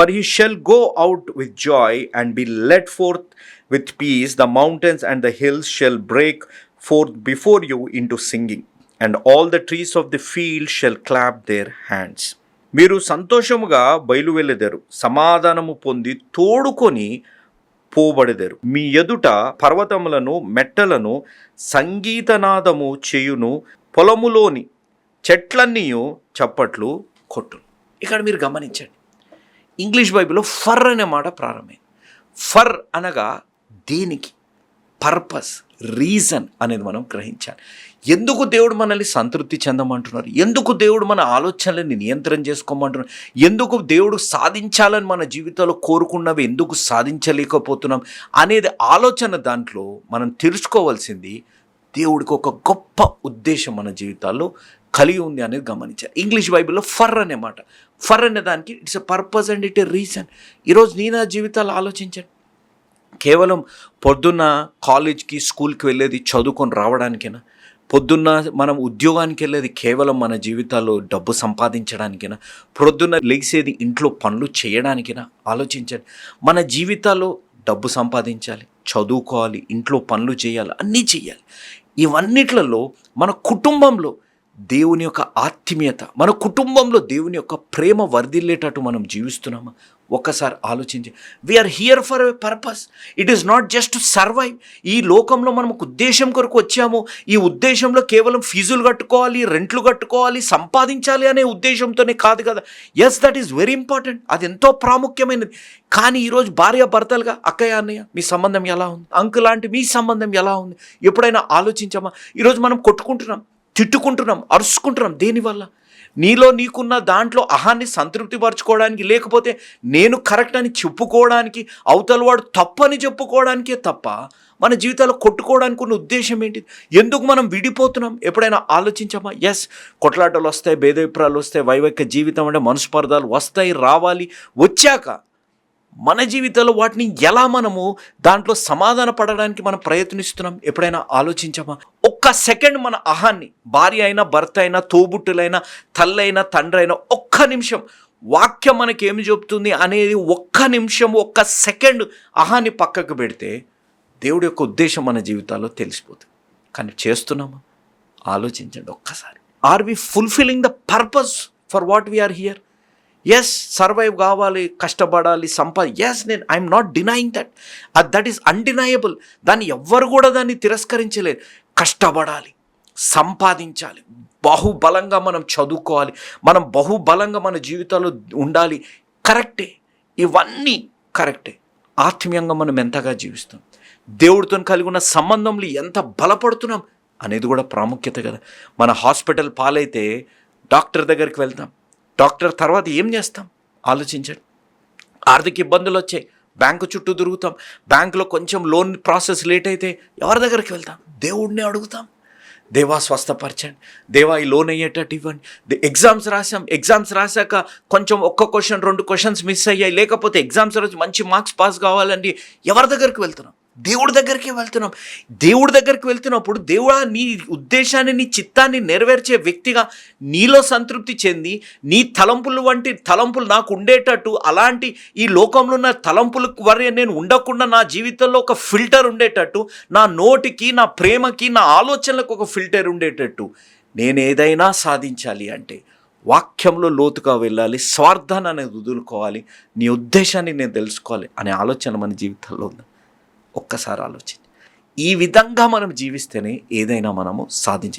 For you shall go out with joy and be led forth with peace the mountains and the hills shall break forth before you into singing and all the trees of the field shall clap their hands మీరు సంతోషముగా బయలు బయలువెళ్ళెదరు సమాధానము పొంది తోడుకొని పోబడెదరు. మీ ఎదుట పర్వతములను మెట్టలను సంగీతనాదము చేయును పొలములోని చెట్లన్నీ చప్పట్లు కొట్టును. ఇక్కడ మీరు గమనించండి ఇంగ్లీష్ బైబిల్లో ఫర్ అనే మాట ప్రారంభమైంది. ఫర్ అనగా దేనికి? పర్పస్ రీజన్ అనేది మనం గ్రహించాలి. ఎందుకు దేవుడు మనల్ని సంతృప్తి చెందమంటున్నారు? ఎందుకు దేవుడు మన ఆలోచనలని నియంత్రణ చేసుకోమంటున్నారు? ఎందుకు దేవుడు సాధించాలని మన జీవితంలో కోరుకున్నవి ఎందుకు సాధించలేకపోతున్నాం? అనేది ఆలోచన దాంట్లో మనం తెలుసుకోవాల్సింది దేవుడికి ఒక గొప్ప ఉద్దేశం మన జీవితాల్లో కలిగి ఉంది అనేది గమనించారు ఇంగ్లీష్ బైబిల్లో ఫర్ అనే మాట. ఫర్ అనే దానికి it's a purpose and it a reason. ఈరోజు నేను నా జీవితాలు ఆలోచించండి. కేవలం పొద్దున్న కాలేజ్కి స్కూల్కి వెళ్ళేది చదువుకొని రావడానికేనా? పొద్దున్న మనం ఉద్యోగానికి వెళ్ళేది కేవలం మన జీవితాల్లో డబ్బు సంపాదించడానికైనా? పొద్దున్న లేసేది ఇంట్లో పనులు చేయడానికైనా? ఆలోచించండి. మన జీవితాల్లో డబ్బు సంపాదించాలి చదువుకోవాలి ఇంట్లో పనులు చేయాలి అన్నీ చేయాలి. ఇవన్నిట్లలో మన కుటుంబంలో దేవుని యొక్క ఆత్మీయత మన కుటుంబంలో దేవుని యొక్క ప్రేమ వర్ధిల్లేటట్టు మనం జీవిస్తున్నామా? ఒక్కసారి ఆలోచించి. We are here for a purpose it is not just survive ఈ లోకంలో మనం ఒక ఉద్దేశం కొరకు వచ్చాము. ఈ ఉద్దేశంలో కేవలం ఫీజులు కట్టుకోవాలి రెంట్లు కట్టుకోవాలి సంపాదించాలి అనే ఉద్దేశంతోనే కాదు కదా. Yes that is very important అది ఎంతో ప్రాముఖ్యమైనది. కానీ ఈరోజు భార్య భర్తలుగా అక్కయ్య అన్నయ్య మీ సంబంధం ఎలా ఉంది? అంకు లాంటి మీ సంబంధం ఎలా ఉంది? ఎప్పుడైనా ఆలోచించామా? ఈరోజు మనం కొట్టుకుంటున్నాం. తిట్టుకుంటున్నాం అరుచుకుంటున్నాం. దేనివల్ల? నీలో నీకున్న దాంట్లో అహాన్ని సంతృప్తిపరచుకోవడానికి లేకపోతే నేను కరెక్ట్ అని చెప్పుకోవడానికి అవతల వాడు తప్పని చెప్పుకోవడానికే తప్ప మన జీవితాలు కొట్టుకోవడానికి ఉన్న ఉద్దేశం ఏంటి? ఎందుకు మనం విడిపోతున్నాం? ఎప్పుడైనా ఆలోచించామా ఎస్ కొట్లాటలు వస్తాయి భేదభిప్రాయాలు వస్తాయి వైవక్య జీవితం అంటే మనస్పర్ధాలు వస్తాయి రావాలి వచ్చాక మన జీవితంలో వాటిని ఎలా మనము దాంట్లో సమాధాన పడడానికి మనం ప్రయత్నిస్తున్నాం? ఎప్పుడైనా ఆలోచించామా? ఒక్క సెకండ్ మన అహాన్ని భార్య అయినా భర్త అయినా తోబుట్టులైనా తల్లైనా తండ్రి అయినా ఒక్క నిమిషం వాక్యం మనకి ఏమి చెబుతుంది అనేది ఒక్క నిమిషం ఒక్క సెకండ్ అహాన్ని పక్కకు పెడితే దేవుడి యొక్క ఉద్దేశం మన జీవితాల్లో తెలిసిపోతుంది. కానీ చేస్తున్నామా? ఆలోచించండి ఒక్కసారి. Are we fulfilling the purpose for what we are here yes survive కావాలి కష్టపడాలి సంపా ఎస్ నేను I'm not denying that that is undeniable దాన్ని ఎవ్వరు కూడా దాన్ని తిరస్కరించలేరు. కష్టపడాలి సంపాదించాలి బహుబలంగా మనం చదువుకోవాలి మనం బహుబలంగా మన జీవితాల్లో ఉండాలి. కరెక్టే. ఇవన్నీ కరెక్టే. ఆత్మీయంగా మనం ఎంతగా జీవిస్తాం? దేవుడితో కలిగి ఉన్న సంబంధంలో ఎంత బలపడుతున్నాం? అనేది కూడా ప్రాముఖ్యత కదా. మన హాస్పిటల్ పాలైతే డాక్టర్ దగ్గరికి వెళ్తాం డాక్టర్ తర్వాత ఏం చేస్తాం? ఆలోచించండి. ఆర్థిక ఇబ్బందులు వచ్చాయి బ్యాంకు చుట్టూ తిరుగుతాం. బ్యాంకులో కొంచెం లోన్ ప్రాసెస్ లేట్ అయితే ఎవరి దగ్గరికి వెళ్తాం? దేవుడిని అడుగుతాం. దేవా స్వస్థపరచండి. దేవా ఈ లోన్ అయ్యేటట్టు ఇవ్వండి. ఎగ్జామ్స్ రాసాం ఎగ్జామ్స్ రాశాక కొంచెం ఒక్క క్వశ్చన్ రెండు క్వశ్చన్స్ మిస్ అయ్యాయి. లేకపోతే ఎగ్జామ్స్ రోజు మంచి మార్క్స్ పాస్ కావాలండి. ఎవరి దగ్గరికి వెళ్తున్నాం? దేవుడి దగ్గరికి వెళ్తున్నాం. దేవుడి దగ్గరికి వెళ్తున్నప్పుడు దేవుడా నీ ఉద్దేశాన్ని నీ చిత్తాన్ని నెరవేర్చే వ్యక్తిగా నీలో సంతృప్తి చెంది నీ తలంపులు వంటి తలంపులు నాకు ఉండేటట్టు అలాంటి ఈ లోకంలో ఉన్న తలంపుల వరే నేను ఉండకుండా నా జీవితంలో ఒక ఫిల్టర్ ఉండేటట్టు నా నోటికి నా ప్రేమకి నా ఆలోచనలకు ఒక ఫిల్టర్ ఉండేటట్టు నేను ఏదైనా సాధించాలి అంటే వాక్యంలో లోతుగా వెళ్ళాలి స్వార్థాన్ని అనేది వదులుకోవాలి నీ ఉద్దేశాన్ని నేను తెలుసుకోవాలి అనే ఆలోచన మన జీవితంలో ఉంది. ఒక్కసారి ఆలోచించి ఈ విధంగా మనం జీవిస్తేనే ఏదైనా మనము సాధించి